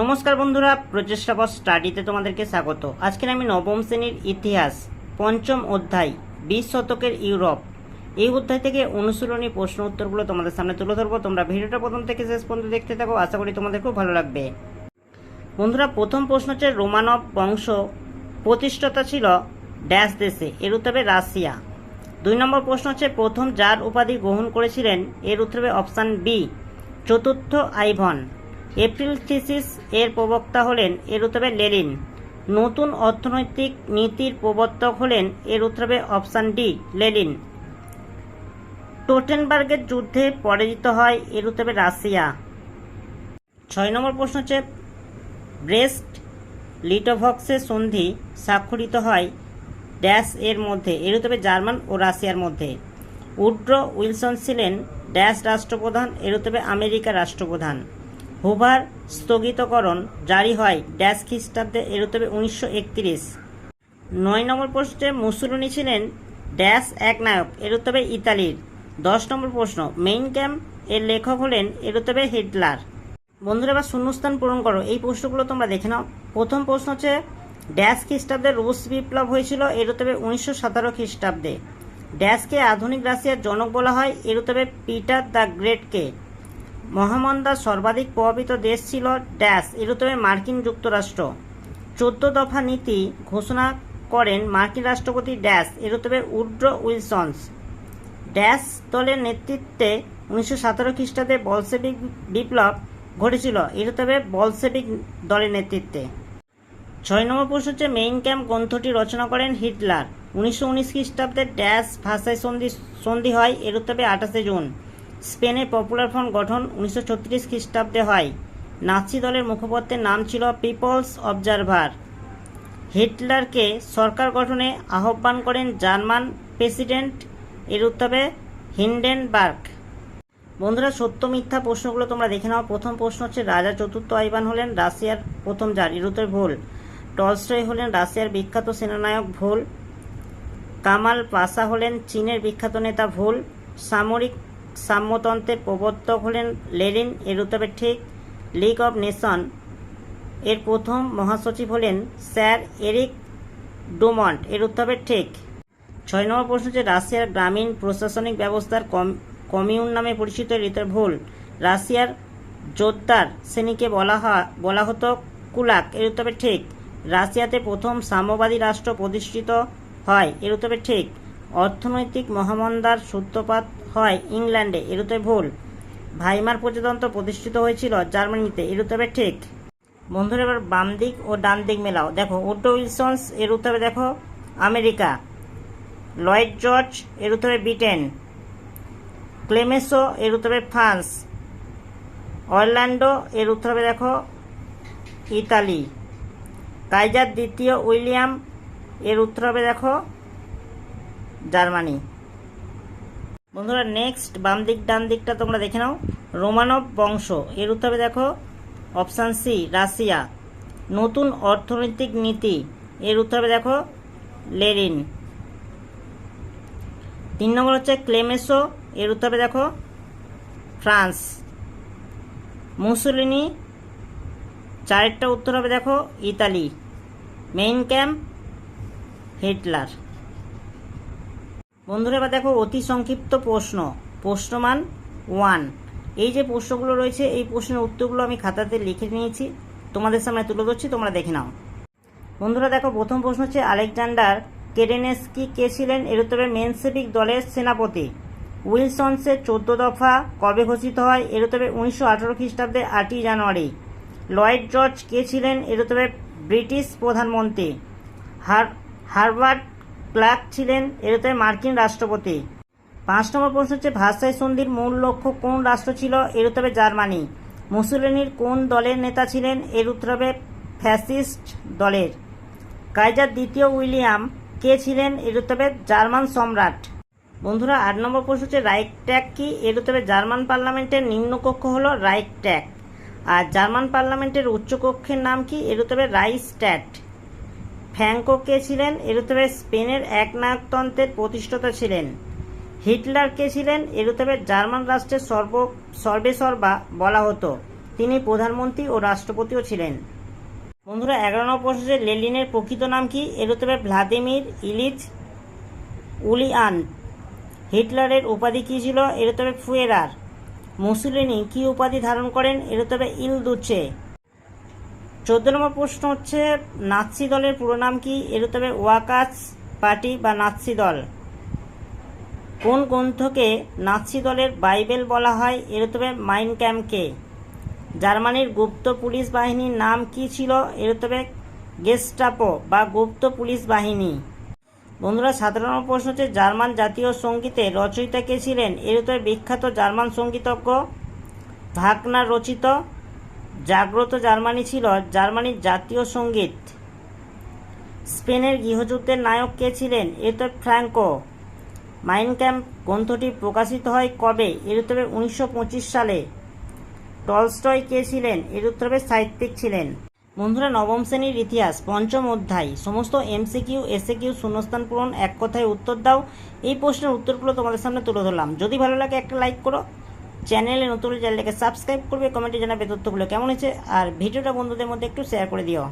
নমস্কার বন্ধুরা, প্রচেষ্টা পর স্টাডিতে তোমাদেরকে স্বাগত। আজকের আমি নবম শ্রেণির ইতিহাস, পঞ্চম অধ্যায়, বিশ শতকের ইউরোপ। এই অধ্যায় থেকে অনুশীলনী প্রশ্ন উত্তরগুলো তোমাদের সামনে তুলে ধরবো। তোমরা ভিডিওটা প্রথম থেকে শেষ পর্যন্ত দেখতে থাকো। আশা করি তোমাদের খুব ভালো লাগবে। বন্ধুরা, প্রথম প্রশ্ন হচ্ছে, রোমানব বংশ প্রতিষ্ঠাতা ছিল ড্যাশ দেশে, এর উত্তরে রাশিয়া। দুই নম্বর প্রশ্ন হচ্ছে, প্রথম যার উপাধি গ্রহণ করেছিলেন? এর উত্তরে অপশান বি, চতুর্থ আইভন। এপ্রিল থিসিস এর প্রবক্তা হলেন এর উত্তরে লেলিন নতুন অর্থনৈতিক নীতির প্রবর্তক হলেন এর উত্তরে অপশান ডি লেলিন টোটেনবার্গের যুদ্ধে পরাজিত হয় এর উত্তরে রাশিয়া। ছয় নম্বর প্রশ্ন হচ্ছে, ব্রেস্ট লিটোভক্সের সন্ধি স্বাক্ষরিত হয় ড্যাশ এর মধ্যে এর তবে জার্মান ও রাশিয়ার মধ্যে। উড্রো উইলসন ছিলেন ড্যাশ রাষ্ট্রপ্রধান এর তবে আমেরিকার রাষ্ট্রপ্রধান। হুভার স্থগিতকরণ জারি হয় ড্যাশ খ্রিস্টাব্দে এর তবে উনিশশো একত্রিশ। নয় নম্বর প্রশ্নে মুসুলুনি ছিলেন ড্যাশ এক নায়ক এর তবে ইতালির। দশ নম্বর প্রশ্ন মেইন ক্যাম্প এর লেখক হলেন এর তবে হিটলার। বন্ধুরা, এবার শূন্যস্থান পূরণ করো। এই প্রশ্নগুলো তোমরা দেখে নাও। প্রথম প্রশ্ন হচ্ছে, ড্যাশ খ্রিস্টাব্দে রুশ বিপ্লব হয়েছিল এর তবে উনিশশো সতেরো খ্রিস্টাব্দে। ড্যাশকে আধুনিক রাশিয়ার জনক বলা হয় এর তবে পিটার দ্য গ্রেটকে। মহামন্দার সর্বাধিক প্রভাবিত দেশ ছিল ড্যাশ তবে মার্কিন যুক্তরাষ্ট্র। চোদ্দ দফা নীতি ঘোষণা করেন মার্কিন রাষ্ট্রপতি ড্যাশ তবে উড্রো উইলসন্স। ড্যাশ দলের নেতৃত্বে উনিশশো সতেরো খ্রিস্টাব্দে বলসেবিক বিপ্লব ঘটেছিল তবে বলসেবিক দলের নেতৃত্বে। ছয় নম্বর প্রশ্ন হচ্ছে, মেইন ক্যাম্প গ্রন্থটি রচনা করেন হিটলার। উনিশশো উনিশ খ্রিস্টাব্দে ড্যাশ ভাষায় সন্ধি সন্ধি হয় এর তবে আঠাশে জুন। স্পেনে পপুলার ফ্রন্ট গঠন উনিশশো ছত্রিশ খ্রিস্টাব্দে হয়। নাৎসি দলের মুখপত্রের নাম ছিল পিপলস অবজারভার। হিটলারকে সরকার গঠনে আহ্বান করেন জার্মান প্রেসিডেন্ট এর উত্তরে হিন্ডেনবার্গ। বন্ধুরা, সত্য মিথ্যা প্রশ্নগুলো তোমরা দেখে নাও। প্রথম প্রশ্ন হচ্ছে, রাজা চতুর্থ আইবান হলেন রাশিয়ার প্রথম জার এর উত্তর ভুল। টলস্টয় হলেন রাশিয়ার বিখ্যাত সেনানায়ক ভুল। কামাল পাশা হলেন চীনের বিখ্যাত নেতা ভুল। সামরিক সাম্যতন্ত্রের প্রবর্তক হলেন লেনিন এর উত্তরে ঠিক লিগ অব নেশন এর প্রথম মহাসচিব হলেন স্যার এরিক ডোমন্ট এর উত্তরে ঠিক। ছয় নম্বর প্রশ্ন হচ্ছে, রাশিয়ার গ্রামীণ প্রশাসনিক ব্যবস্থার কমিউন নামে পরিচিত উত্তর ভুল। রাশিয়ার জোরদার শ্রেণীকে বলা হয় বলা হতো কুলাক এর উত্তরে ঠিক। রাশিয়াতে প্রথম সাম্যবাদী রাষ্ট্র প্রতিষ্ঠিত হয় এর উত্তরে ঠিক। অর্থনৈতিক মহামন্দার সূত্রপাত হয় ইংল্যান্ডে এরুতে ভুল। ভাইমার প্রজাতন্ত্র প্রতিষ্ঠিত হয়েছিল জার্মানিতে এর উত্তরে ঠিক। বন্ধুরা, এবার বাম দিক ও ডান দিক মেলাও। দেখো ওটো উইলসন্স এর উত্তরে দেখো, আমেরিকা। লয়েড জর্জ এর উত্তরে ব্রিটেন। ক্লেমেসো এর উত্তরে ফ্রান্স। অরল্যান্ডো এর উত্তরে দেখো, ইতালি। কাইজার দ্বিতীয় উইলিয়াম এর উত্তর দেখো জার্মানি। বন্ধুরা নেক্সট বাম দিক, ডান দিকটা তোমরা দেখে নাও। রোমানব বংশ, এর উত্তর দেখো অপশান সি রাশিয়া। নতুন অর্থনৈতিক নীতি, এর উত্তর দেখো লেরিন তিন নম্বর হচ্ছে ক্লেমেসো, এর উত্তর দেখো ফ্রান্স। মুসুলিনি, চারেরটা উত্তর হবে দেখো ইতালি। মেইন ক্যাম্প হিটলার বন্ধুরা, এবার দেখো অতি সংক্ষিপ্ত প্রশ্ন। প্রশ্নমান ওয়ান এই যে প্রশ্নগুলো রয়েছে, এই প্রশ্নের উত্তরগুলো আমি খাতাতে লিখে নিয়েছি। তোমাদের সামনে তুলে ধরছি, তোমরা দেখে নাও। বন্ধুরা, দেখো, প্রথম প্রশ্ন হচ্ছে, আলেকজান্ডার কেডেনেস্কি কে ছিলেন? এর উত্তরে মেনসেবিক দলের সেনাপতি। উইলসন্সের চোদ্দ দফা কবে ঘোষিত হয়? এর উত্তরে উনিশশো আঠারো খ্রিস্টাব্দে আটই জানুয়ারি। লয়েড জর্জ কে ছিলেন? এর উত্তরে ব্রিটিশ প্রধানমন্ত্রী। হার হারবার্ট ক্লার্ক ছিলেন উত্তরে মার্কিন রাষ্ট্রপতি। পাঁচ নম্বর প্রশ্ন হচ্ছে, ভাষায় সন্ধির মূল লক্ষ্য কোন রাষ্ট্র ছিল? এর উত্তরে জার্মানি। মুসুলিনির কোন দলের নেতা ছিলেন? এর উত্তরে ফ্যাসিস্ট দলের। কাইজার দ্বিতীয় উইলিয়াম কে ছিলেন? এর উত্তরে জার্মান সম্রাট। বন্ধুরা, আট নম্বর প্রশ্ন হচ্ছে রাইক ট্যাগ কি? এর উত্তরে জার্মান পার্লামেন্টের নিম্নকক্ষ হলো রাইক ট্যাগ আর জার্মান পার্লামেন্টের উচ্চকক্ষের নাম কি? এর উত্তরে রাইস্ট্যাট ফ্র্যাঙ্কো কে ছিলেন? এর উত্তরে স্পেনের একনায়কতন্ত্রের প্রতিষ্ঠাতা ছিলেন। হিটলার কে ছিলেন? এর উত্তরে জার্মান রাষ্ট্রের সর্ব সর্বেসর্বা বলা হতো। তিনি প্রধানমন্ত্রী ও রাষ্ট্রপতিও ছিলেন। বন্ধুরা, এগারো নম্বর প্রশ্ন লেলিনের প্রকৃত নাম কি? এর উত্তরে ভ্লাদিমির ইলিচ উলিয়ান। হিটলারের উপাধি কী ছিল? এর উত্তরে ফুয়েরার। মুসুলিনি কি উপাধি ধারণ করেন? এর উত্তরে ইলদুচে চোদ্দ নম্বর প্রশ্ন হচ্ছে, নাৎসি দলের পুরো নাম কি? এর উত্তরে ওয়াকাস পার্টি বা নাৎসি দল। কোন গ্রন্থকে নাৎসি দলের বাইবেল বলা হয়? এর উত্তরে মাইন ক্যাম্পকে জার্মানির গুপ্ত পুলিশ বাহিনীর নাম কি ছিল? এর উত্তরে গেস্টাপো বা গুপ্ত পুলিশ বাহিনী। বন্ধুরা সাধারণ প্রশ্ন হচ্ছে, জার্মান জাতীয় সঙ্গীতে রচয়িতা কে ছিলেন? এর উত্তরে বিখ্যাত জার্মান সঙ্গীতজ্ঞ ভাগনার রচিত জাগ্রত জার্মানি ছিল জার্মানির জাতীয় সংগীত। স্পেনের গৃহযুদ্ধের নায়ক কে ছিলেন? এর তো ফ্র্যাঙ্কো। মাইন ক্যাম্প গ্রন্থটি প্রকাশিত হয় কবে? এর উত্তরে উনিশশো পঁচিশ সালে। টলস্টয় কে ছিলেন? এর উত্তরে সাহিত্যিক ছিলেন। বন্ধুরা, নবম শ্রেণির ইতিহাস, পঞ্চম অধ্যায়। সমস্ত এমসিকিউ, এসএকিউ শূন্যস্থান পূরণ, এক কথায় উত্তর দাও। এই প্রশ্নের উত্তরগুলো তোমাদের সামনে তুলে ধরলাম। যদি ভালো লাগে একটা লাইক করো। চ্যানেলে নতুন চ্যানেলটাকে সাবস্ক্রাইব করবে, কমেন্টে জানাবে তথ্যগুলো কেমন হয়েছে, আর ভিডিওটা বন্ধুদের মধ্যে একটু শেয়ার করে দিও।